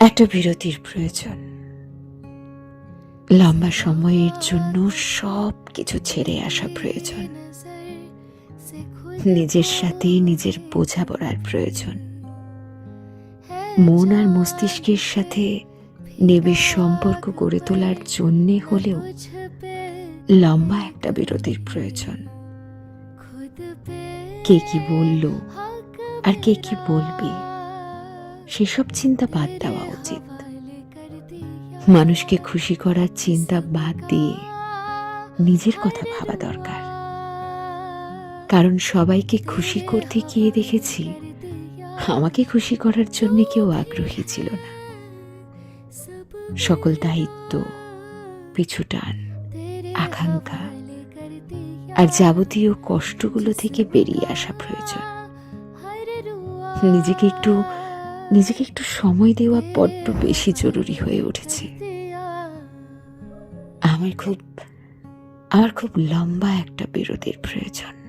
একটা বিরতির প্রয়োজন। লম্বা সময়ের জন্য সব কিছু ছেড়ে আসা প্রয়োজন। নিজের সাথে নিজের বোঝাপড়ার প্রয়োজন। মন আর মস্তিষ্কের সাথে নিবিড় সম্পর্ক গড়ে তোলার জন্যে হলেও লম্বা একটা বিরতির প্রয়োজন। কে কি বলল আর কে কি বলবে? সেসব চিন্তা বাদ দেওয়া উচিত। মানুষকে খুশি করার চিন্তা বাদ দিয়ে নিজের কথা ভাবা দরকার। কারণ সবাইকে খুশি করতে গিয়ে দেখেছি, আমাকে খুশি করার জন্য কেউ আগ্রহী ছিল না। সকল দায়িত্ব পিছু টান আকাঙ্ক্ষা আর যাবতীয় কষ্টগুলো থেকে বেরিয়ে আসা প্রয়োজন। নিজেকে একটু নিজেকে একটু সময় দেওয়া বড্ড বেশি জরুরি হয়ে উঠেছে। আমার খুব আমার খুব লম্বা একটা বিরতির প্রয়োজন।